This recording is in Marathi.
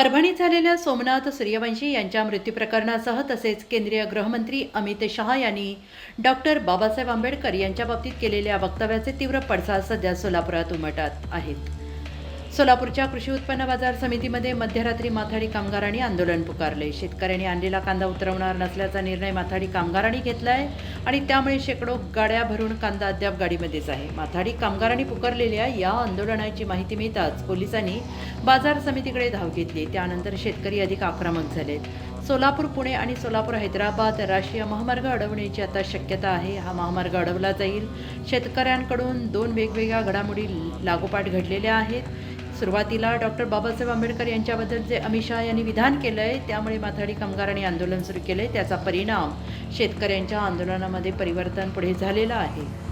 परभणीत झालेल्या सोमनाथ सूर्यवंशी यांच्या मृत्यू प्रकरणासह तसेच केंद्रीय गृहमंत्री अमित शहा यांनी डॉक्टर बाबासाहेब आंबेडकर यांच्या बाबतीत केलेल्या वक्तव्याचे तीव्र पडसाद सध्या सोलापुरात उमटत आहेत. सोलापूरच्या कृषी उत्पन्न बाजार समितीमध्ये मध्यरात्री माथाडी कामगारांनी आंदोलन पुकारले. शेतकऱ्यांनी आणलेला कांदा उतरवणार नसल्याचा निर्णय माथाडी कामगारांनी घेतला आहे आणि त्यामुळे शेकडो गाड्या भरून कांदा अद्याप गाडीमध्येच आहे. माथाडी कामगारांनी पुकारलेल्या या आंदोलनाची माहिती मिळताच पोलिसांनी बाजार समितीकडे धाव घेतली. त्यानंतर शेतकरी अधिक आक्रमक झालेत सोलापूर पुणे आणि सोलापूर हैदराबाद राष्ट्रीय महामार्ग अडवण्याची आता शक्यता आहे. हा महामार्ग अडवला जाईल. शेतकऱ्यांकडून दोन वेगवेगळ्या घडामोडी लागोपाठ घडलेल्या आहेत. सुरुवातीला डॉक्टर बाबासाहेब आंबेडकर यांच्याबद्दल जे अमित शहा यांनी विधान केलं आहे त्यामुळे माथाडी कामगारांनी आंदोलन सुरू केलं आहे त्याचा परिणाम शेतकऱ्यांच्या आंदोलनामध्ये परिवर्तन पुढे झालेलं आहे.